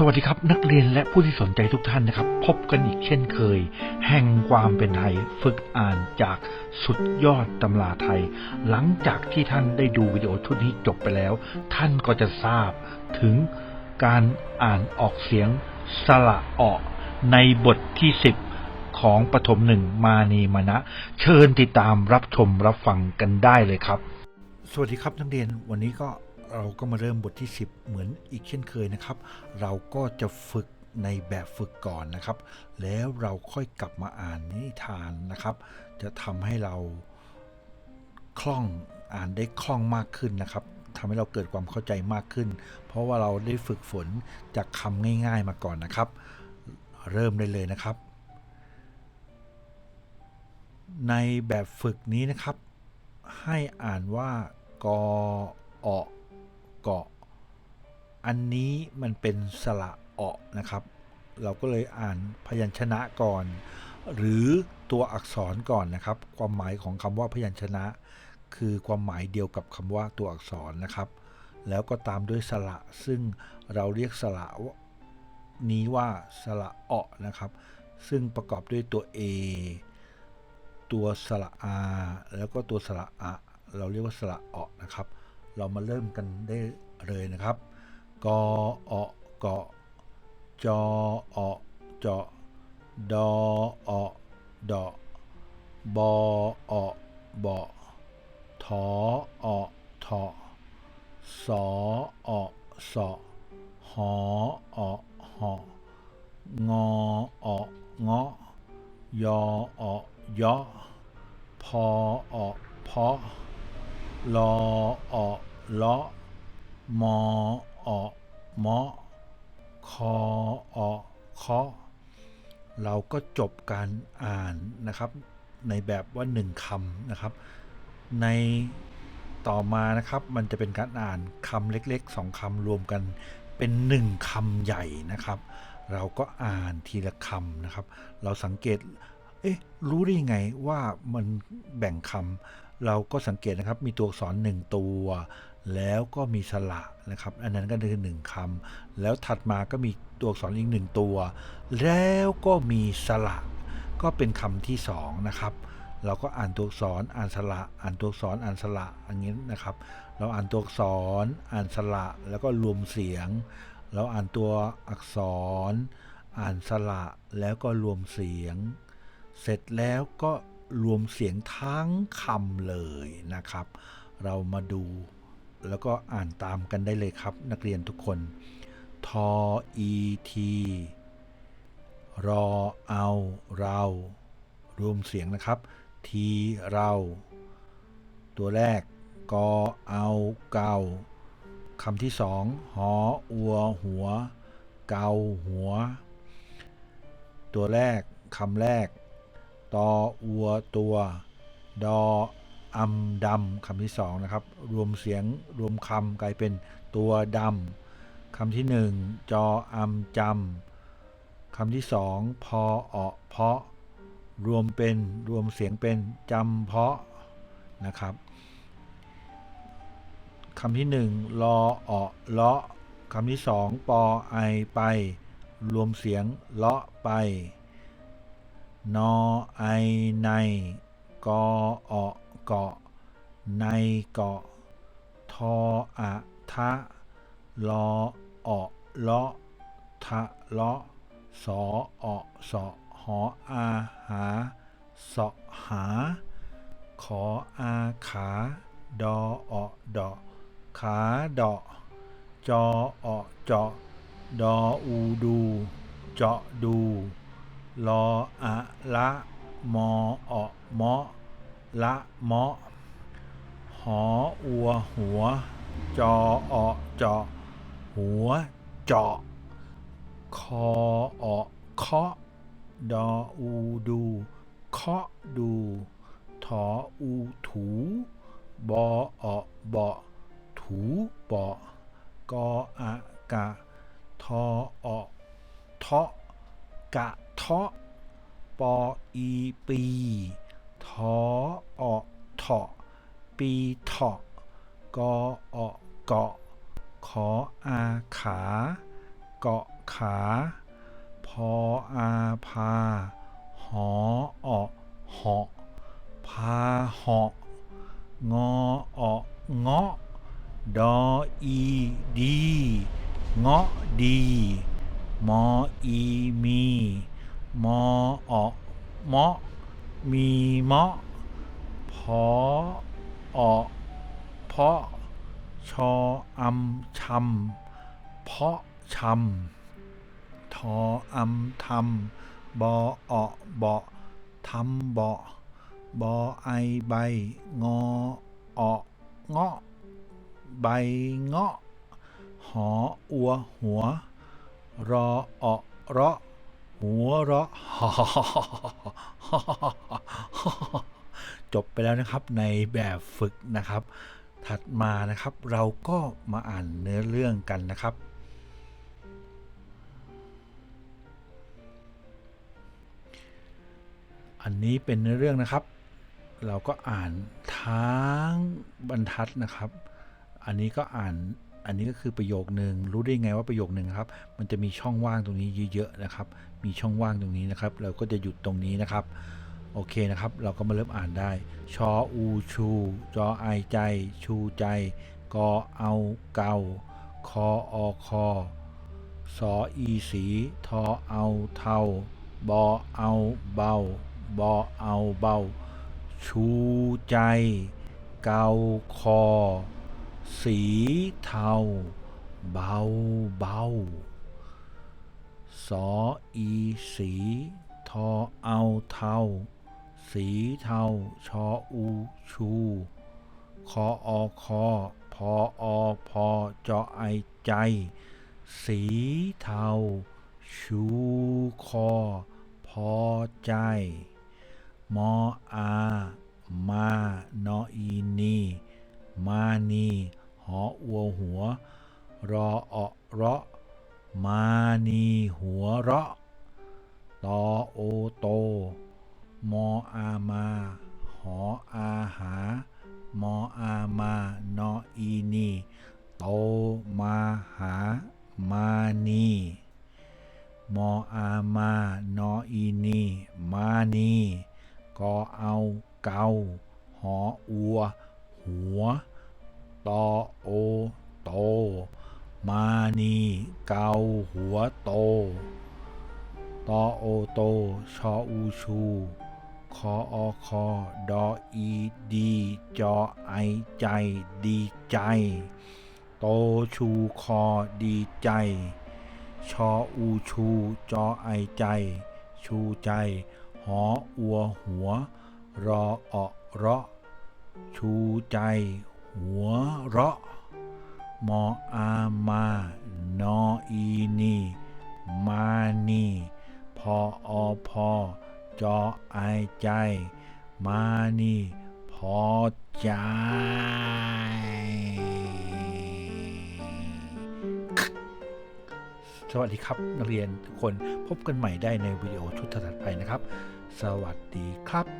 สวัสดีครับ นักเรียนและผู้ที่สนใจทุกท่านนะครับ พบกันอีกเช่นเคย แห่งความเป็นไทยฝึกอ่านจากสุดยอดตำราไทย หลังจากที่ท่านได้ดูวิดีโอชุดนี้จบไปแล้ว ท่านก็จะทราบถึงการอ่านออกเสียงสระออกในบทที่10ของปฐมหนึ่งมานีมณะเชิญติดตามรับชมรับฟังกันได้เลยครับ สวัสดีครับนักเรียนวันนี้ก็ เราก็มาเริ่มบทที่ 10 เหมือนอีกเช่นเคยนะครับ เราก็จะฝึกในแบบฝึกก่อนนะครับ แล้วเราค่อยกลับมาอ่านนิทานนะครับ จะทำให้เราคล่องอ่านได้คล่องมากขึ้นนะครับทำให้เราเกิดความเข้าใจมากขึ้น เพราะว่าเราได้ฝึกฝนจากคำง่ายๆมาก่อนนะครับ เริ่มได้เลยนะครับ ในแบบฝึกนี้นะครับ ให้อ่านว่ากออ เกาะ อันนี้มันเป็นสระเอะนะครับ เราก็เลยอ่านพยัญชนะก่อน หรือตัวอักษรก่อนนะครับ ความหมายของคำว่าพยัญชนะ คือความหมายเดียวกับคำว่าตัวอักษรนะครับ แล้วก็ตามด้วยสระซึ่งเราเรียกสระนี้ว่าสระเอะนะครับ ซึ่งประกอบด้วยตัว A ตัวสระ R แล้วก็ตัวสระอะเราเรียกว่าสระเอะนะครับ เรามาเริ่มกันได้เลยนะครับ กอเอเกาะจอเอเจาะดอเอเดาะบอเอเบาะถอเอเถาะสอเอเสาะหอเอเหาะงอเอเงาะยอเอเยาะพอเอเพาะ ลอเอเลาะมอเอเมาะคอเอเคาะเราก็จบการอ่านนะครับ ในแบบว่าหนึ่งคำนะครับ ในต่อมานะครับมันจะเป็นการอ่านคำเล็กๆสองคำรวมกันเป็นหนึ่งคำใหญ่นะครับ เราก็อ่านทีละคำนะครับ เราสังเกตเอ๊ะรู้ได้ยังไงว่ามันแบ่งคำ เราก็สังเกตนะครับมีตัวอักษรหนึ่งตัว แล้วก็มีสระนะครับ อันนั้นก็คือหนึ่งคำแล้วถัดมาก็มีตัวอักษรอีกหนึ่งตัว แล้วก็มีสระ ก็เป็นคำที่สองนะครับ เราก็อ่านตัวอักษรอ่านสระอ่านตัวอักษรอ่านสระอย่างนี้นะครับ เราอ่านตัวอักษรอ่านสระแล้วก็รวมเสียง เราอ่านตัวอักษร อ่านสระแล้วก็รวมเสียง เสร็จแล้วก็ รวมเสียงทั้งคำเลยนะครับ เรามาดูแล้วก็อ่านตามกันได้เลยครับ นักเรียนทุกคน ทออีทีรอเอาเรา รวมเสียงนะครับ ทีเรา ตัวแรกกอเอาเกาคำที่สองหออัวหัว เกาหัว ตัวแรกคำแรก ตออัวตัว ดออำดำคำที่สองนะครับ รวมเสียงรวมคำกลายเป็นตัวดำคำที่หนึ่งจออำจำคำที่สองพอเอะเพาะ รวมเป็นรวมเสียงเป็นจำเพาะนะครับคำที่หนึ่งรอเอะเลาะคำที่สองปอไอไป รวมเสียงเลาะไป นอไอในกอเอะเกาะในเกาะทออะทะลอเอะเลาะทะเลาะสอเอะสาะหออาหาเสาะหา ขออาขาดอเอะดอขาดอจอเอะเจาะดออูดู เจาะดู ลออะละมอเอะมะละมะหออัวหัว จอเอะจาะหัวเจาะคอเอะเคาะดออูดูเคาะดูถออูถูบอเอะเบาะถูเบาะกออะกะทอเอะเทาะกะ ทะปออีปีทอเอะเถะปีเถะกอเอเกาะขออาขา เกาะขา พออาพา หอออเหาะพาเหาะงอออเงาะดออีดีเงาะดี มออีมี มอออเมาะมีเมาะพอออเพาะชออำชำเพาะชำทออำทำบอออเบาะทำเบาะบอไอใบ งอออเงาะใบเงาะหออัวหัว รอออเราะ หัวเราะจบไปแล้วนะครับในแบบฝึกนะครับ ถัดมานะครับเราก็มาอ่านเนื้อเรื่องกันนะครับ อันนี้เป็นเนื้อเรื่องนะครับ เราก็อ่านทั้งบรรทัดนะครับ อันนี้ก็อ่าน อันนี้ก็คือประโยคหนึ่งรู้ได้ไงว่าประโยคหนึ่งครับ มันจะมีช่องว่างตรงนี้เยอะๆนะครับ มีช่องว่างตรงนี้นะครับ เราก็จะหยุดตรงนี้นะครับ โอเคนะครับ เราก็มาเริ่มอ่านได้ ชออูชู จอไอใจ ชูใจ กอเอาเกาคออคอสออีสีทอเอาเทาบอเอาเบาบอเอาเบา ชูใจ เกาคอ สีเทา เบาเบาสออีสีทอเอาเทา สีเทา ชออูชู คออคอพออพอจอไอใจ สีเทา ชูคอ พอใจ มออา มานออีนี มานีหออัวหัว รอออเราะมานีหัวเราะตอโอโต มออามา หออาหา มออามานออีนีโตมาหา มานีมออามานออีนีมานีกอเอาเกาหออัว หัว ตอโอโต มานีเกาหัวโต ตอโอโต ชออูชู คออคอดออีดี จอไอใจดีใจ โตชูคอดีใจ ชออูชู จอไอใจ ชูใจ หออัวหัว รอออเระชูใจ หัวเราะมออามานออีนีมานีพออพอจอไอใจ มานีพอใจสวัสดีครับนักเรียนทุกคนพบกันใหม่ได้ในวิดีโอชุดถัดไปนะครับ สวัสดีครับ